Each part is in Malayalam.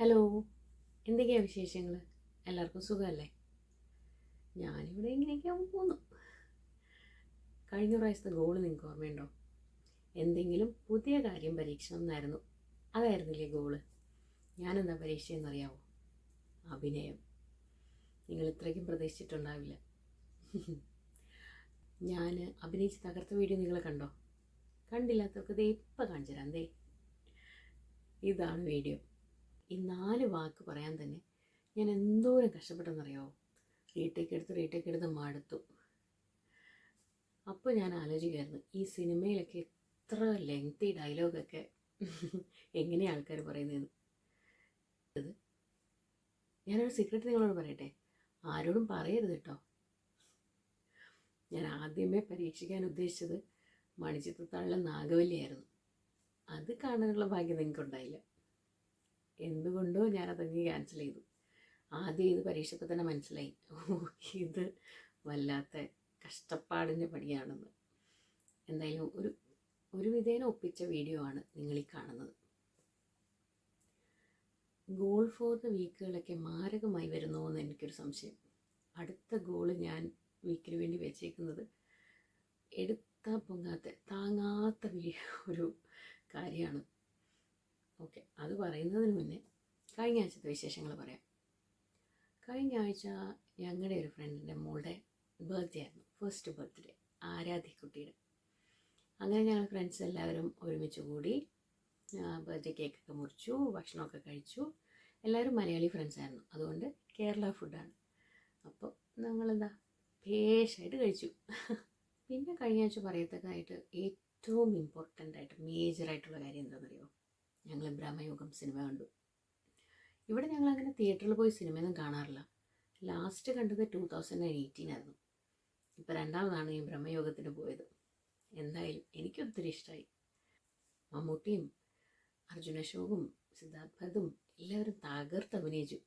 ഹലോ എന്തൊക്കെയാണ് വിശേഷങ്ങൾ എല്ലാവർക്കും സുഖമല്ലേ? ഞാനിവിടെ ഇങ്ങനെയൊക്കെ പോന്നു. കഴിഞ്ഞ പ്രാവശ്യത്തെ ഗോൾ നിങ്ങൾക്ക് ഓർമ്മയുണ്ടോ? എന്തെങ്കിലും പുതിയ കാര്യം പരീക്ഷണം എന്നായിരുന്നു അതായിരുന്നില്ലേ ഗോൾ ഞാനെന്താ പരീക്ഷയെന്നറിയാവോ അഭിനയം. നിങ്ങൾ ഇത്രയ്ക്കും പ്രതീക്ഷിച്ചിട്ടുണ്ടാവില്ല. ഞാൻ അഭിനയിച്ച് തകർത്ത വീഡിയോ നിങ്ങൾ കണ്ടോ? കണ്ടില്ലാത്തവർക്ക് ദേ ഇപ്പം കാണിച്ചു തരാം ദേ. ഇതാണ് വീഡിയോ ഈ നാല് വാക്ക് പറയാൻ തന്നെ ഞാൻ എന്തോരം കഷ്ടപ്പെട്ടെന്നറിയാമോ റീടേക്ക് എടുത്ത് റീടേക്ക് എടുത്ത് മടുത്തു. അപ്പോൾ ഞാൻ ആലോചിക്കുമായിരുന്നു ഈ സിനിമയിലൊക്കെ എത്ര ലെങ്തി ഡയലോഗൊക്കെ എങ്ങനെയാണ് ആൾക്കാർ ഞാൻ ഞാനൊരു സീക്രട്ട് നിങ്ങളോട് പറയട്ടെ? ആരോടും പറയരുത് കേട്ടോ. ഞാൻ ആദ്യമേ പരീക്ഷിക്കാൻ ഉദ്ദേശിച്ചത് മണിച്ചിത്രത്താഴിലെ നാഗവല്ലിയായിരുന്നു. അത് കാണാനുള്ള ഭാഗ്യം നിങ്ങൾക്കുണ്ടായില്ല. എന്തുകൊണ്ടോ ഞാനതങ്ങ് ക്യാൻസൽ ചെയ്തു. ആദ്യം ഇത് പരീക്ഷയ്ക്ക് തന്നെ മനസ്സിലായി. ഇത് വല്ലാത്ത കഷ്ടപ്പാടിന്റെ പണിയാണെന്ന് എന്തായാലും ഒരു ഒരു വിധേന ഒപ്പിച്ച വീഡിയോ ആണ് നിങ്ങളീ കാണുന്നത്. ഗോൾ ഫോർ ദ വീക്കുകളൊക്കെ മാരകമായി വരുന്നോ എന്ന് എനിക്കൊരു സംശയം. അടുത്ത ഗോൾ ഞാൻ വീക്കിന് വേണ്ടി വെച്ചേക്കുന്നത് എടുത്താൽ പൊങ്ങാത്ത താങ്ങാത്ത ഒരു കാര്യമാണ്. ഓക്കെ അത് പറയുന്നതിന് മുന്നേ കഴിഞ്ഞ ആഴ്ചത്തെ വിശേഷങ്ങൾ പറയാം. കഴിഞ്ഞ ആഴ്ച ഞങ്ങളുടെ ഒരു ഫ്രണ്ടിന്റെ മോളുടെ ബർത്ത്ഡേ ആയിരുന്നു. ഫസ്റ്റ് ബർത്ത്ഡേ ആരാധിക്കുട്ടിയുടെ. അങ്ങനെ ഞങ്ങൾ ഫ്രണ്ട്സ് എല്ലാവരും ഒരുമിച്ച് കൂടി ബർത്ത്ഡേ കേക്കൊക്കെ മുറിച്ചു ഭക്ഷണമൊക്കെ കഴിച്ചു. എല്ലാവരും മലയാളി ഫ്രണ്ട്സ് ആയിരുന്നു. അതുകൊണ്ട് കേരള ഫുഡാണ് അപ്പോൾ ഞങ്ങളെന്താ ഭേഷായിട്ട് കഴിച്ചു. പിന്നെ കഴിഞ്ഞ ആഴ്ച പറയത്തക്കായിട്ട് ഏറ്റവും ഇമ്പോർട്ടന്റ് ആയിട്ട് മേജറായിട്ടുള്ള കാര്യം എന്താണെന്നറിയോ ഞങ്ങൾ ബ്രഹ്മയോഗം സിനിമ കണ്ടു. ഇവിടെ ഞങ്ങൾ അങ്ങനെ തിയേറ്ററിൽ പോയി സിനിമയൊന്നും കാണാറില്ല. ലാസ്റ്റ് കണ്ടത് ടൂ തൗസൻഡ് എയ്റ്റീൻ ആയിരുന്നു. ഇപ്പോൾ രണ്ടാമതാണ് ഈ ബ്രഹ്മയോഗത്തിന് പോയത്. എന്തായാലും എനിക്കൊത്തിരി ഇഷ്ടമായി മമ്മൂട്ടിയും അർജുന അശോകും സിദ്ധാർത്ഥ് ഭരതും എല്ലാവരും തകർത്ത് അഭിനയിച്ചു.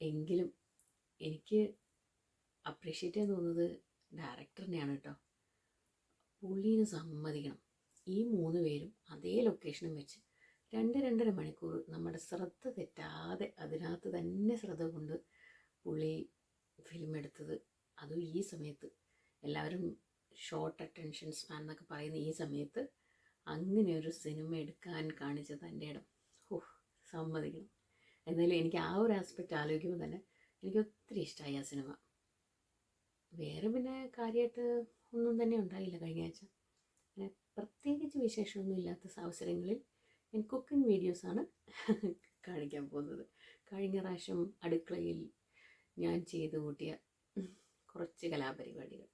എങ്കിലും എനിക്ക് അപ്രീഷിയേറ്റ് ചെയ്യാൻ തോന്നുന്നത് ഡയറക്ടറിനെയാണ് കേട്ടോ. പുള്ളീനെ സമ്മതിക്കണം. ഈ മൂന്ന് പേരും അതേ ലൊക്കേഷനും വെച്ച് രണ്ട് രണ്ടര മണിക്കൂർ നമ്മുടെ ശ്രദ്ധ തെറ്റാതെ അതിനകത്ത് തന്നെ ശ്രദ്ധ കൊണ്ട് പുള്ളി ഫിലിം എടുത്തത്. അതും ഈ സമയത്ത്. എല്ലാവരും ഷോർട്ട് അറ്റൻഷൻ സ്പാൻ എന്നൊക്കെ പറയുന്ന ഈ സമയത്ത് അങ്ങനെ ഒരു സിനിമ എടുക്കാൻ കാണിച്ച തന്റെ ഇടം. ഓഹ് സമ്മതിക്കണം. എന്നാലും എനിക്ക് ആ ഒരു ആസ്പെക്റ്റ് ആലോചിക്കുമ്പോൾ തന്നെ എനിക്ക് ഒത്തിരി ഇഷ്ടമായി ആ സിനിമ വേറെ പിന്നെ കാര്യമായിട്ട് ഒന്നും തന്നെ ഉണ്ടായില്ല കഴിഞ്ഞ ആഴ്ച. അങ്ങനെ പ്രത്യേകിച്ച് വിശേഷമൊന്നും ഇല്ലാത്ത അവസരങ്ങളിൽ ഞാൻ കുക്കിംഗ് വീഡിയോസാണ് കാണിക്കാൻ പോകുന്നത്. കഴിഞ്ഞ പ്രാവശ്യം അടുക്കളയിൽ ഞാൻ ചെയ്തു കൂട്ടിയ കുറച്ച് കലാപരിപാടികൾ.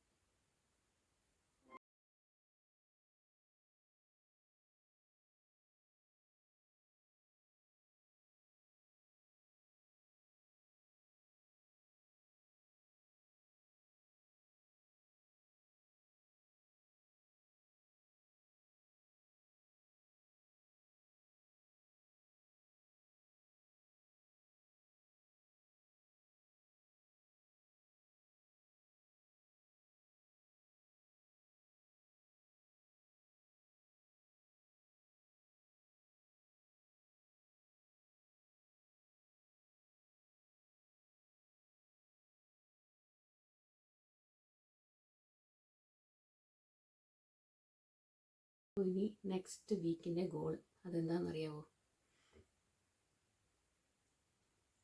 ഇനി നെക്സ്റ്റ് വീക്കിന്റെ ഗോൾ അതെന്താണെന്നറിയാവോ?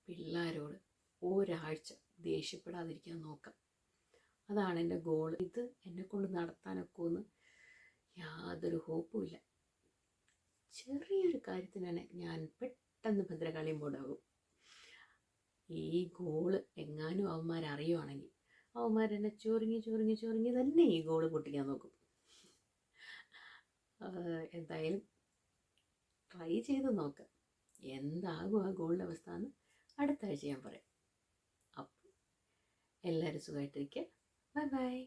പിള്ളേരോട് ഒരാഴ്ച ദേഷ്യപ്പെടാതിരിക്കാൻ നോക്കാം. അതാണ് എന്റെ ഗോൾ ഇത് എന്നെ കൊണ്ട് നടത്താനൊക്കെ ഒന്ന് യാതൊരു ഹോപ്പുമില്ല ചെറിയൊരു കാര്യത്തിന് തന്നെ ഞാൻ പെട്ടെന്ന് ഭദ്രകാളിയും പോടാകും ഈ ഗോൾ എങ്ങാനും അവന്മാരറിയുവാണെങ്കിൽ അവന്മാരെന്നെ ചൊറിഞ്ഞ് ചൊറിഞ്ഞ് ചൊറിഞ്ഞ് തന്നെ ഈ ഗോൾ പൊട്ടിക്കാൻ നോക്കും. എന്തായാലും ട്രൈ ചെയ്ത് നോക്കാം. എന്താകും ആ ഗോൾഡ് അവസ്ഥ എന്ന് അടുത്ത ആഴ്ച ഞാൻ പറയാം. അപ്പം എല്ലാവരും സുഖമായിട്ടിരിക്കുക ബൈ ബൈ